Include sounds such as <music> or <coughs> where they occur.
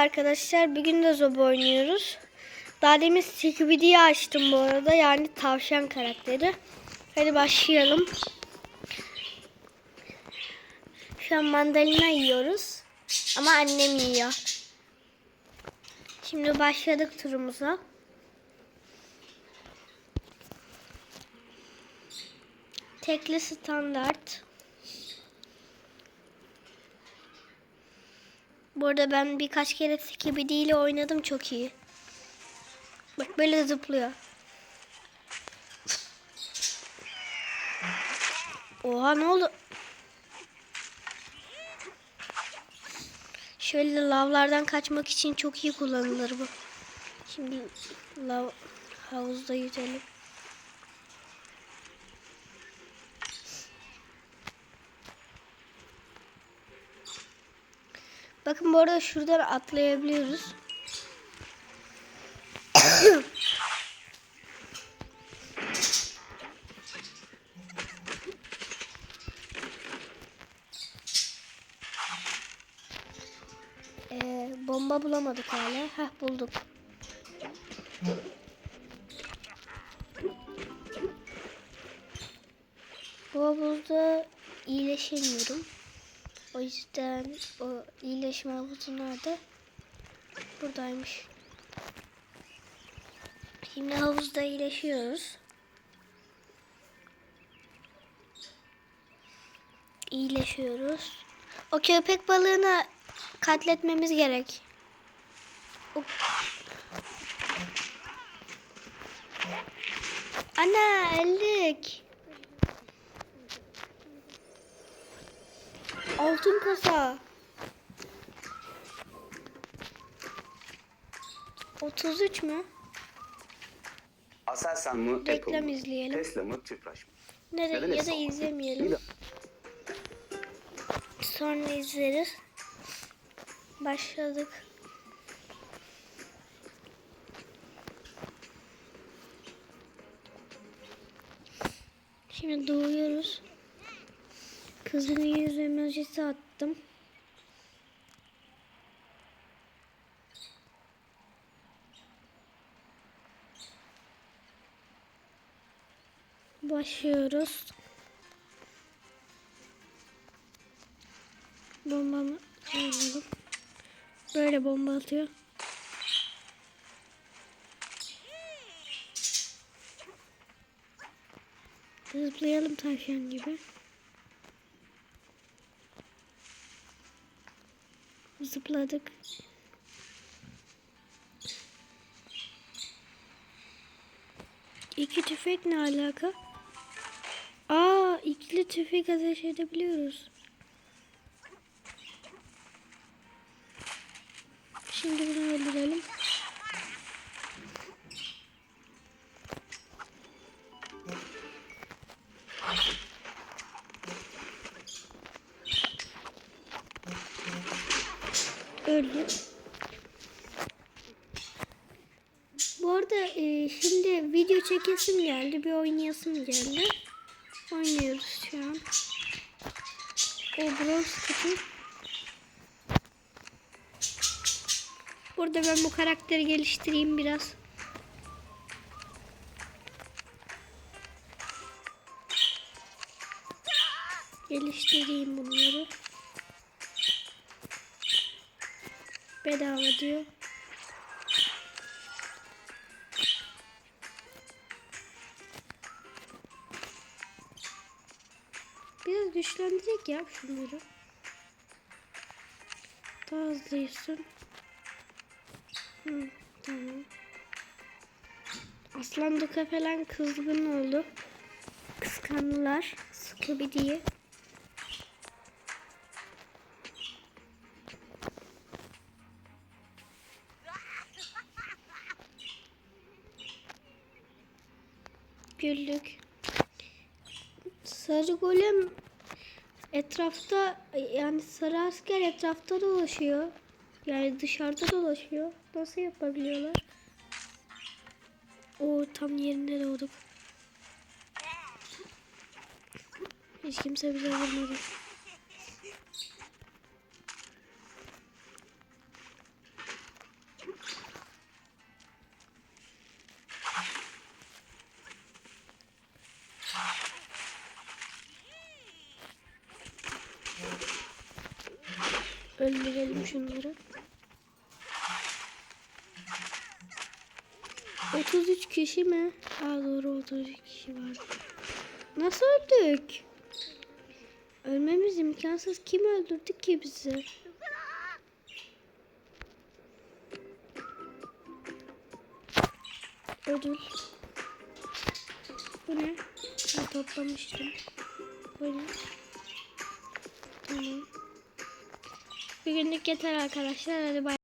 arkadaşlar. Bugün de Zob oynuyoruz. Daha demin Scooby-Doo'yu açtım bu arada. Yani tavşan karakteri. Hadi başlayalım. Şu an mandalina yiyoruz. Ama annem yiyor. Şimdi başladık turumuza. Tekli standart. Bu arada ben birkaç kere ile oynadım çok iyi. Bak böyle zıplıyor. Oha ne oldu? Şöyle lavlardan kaçmak için çok iyi kullanılır bu. Şimdi lav havuzda yüzelim. Bakın bu arada şuradan atlayabiliyoruz. <coughs> Ee, bomba bulamadık hala. Heh bulduk. Bu havuzda iyileşemiyorum. O yüzden o iyileşme havuzu nerede? Buradaymış. Şimdi havuzda iyileşiyoruz. İyileşiyoruz. O köpek balığını katletmemiz gerek. O- Ana ellik. Altın kasa. 33 mü? Aselsan mı Apple Reklam mı? izleyelim. Tesla mı Tüpraş mı? Nere Neden ya da izlemeyelim. Sonra izleriz. Başladık. Şimdi doğuyoruz. Kızın yüz emojisi attım. Başlıyoruz. Bombamı. Böyle bomba atıyor. Zıplayalım tavşan gibi. Zıpladık. İki tüfek ne alaka? Aa, ikili tüfek ateş edebiliyoruz. Şimdi bunu Öldü. Bu arada e, şimdi video çekesim geldi. Bir oynayasım geldi. Oynuyoruz şu an. O bronz. Burada ben bu karakteri geliştireyim biraz. Geliştireyim bunları. Bedava diyor. Biraz güçlendirecek ya şunları. Daha hızlıyısın. Hı, tamam. Aslan Duka falan kızgın oldu. Kıskandılar. Scooby diye. Güldük. Sarı golem etrafta yani sarı asker etrafta dolaşıyor. Yani dışarıda dolaşıyor. Nasıl yapabiliyorlar? O tam yerinde doğduk. Hiç kimse bize vurmadı. Öldürelim şunları. 33 kişi mi? Aa doğru 33 kişi var. Nasıl öldük? Ölmemiz imkansız. Kim öldürdü ki bizi? Ödül. Bu ne? Ben toplamıştım. Bu ne? Tamam. Bir günlük yeter arkadaşlar. Hadi bay.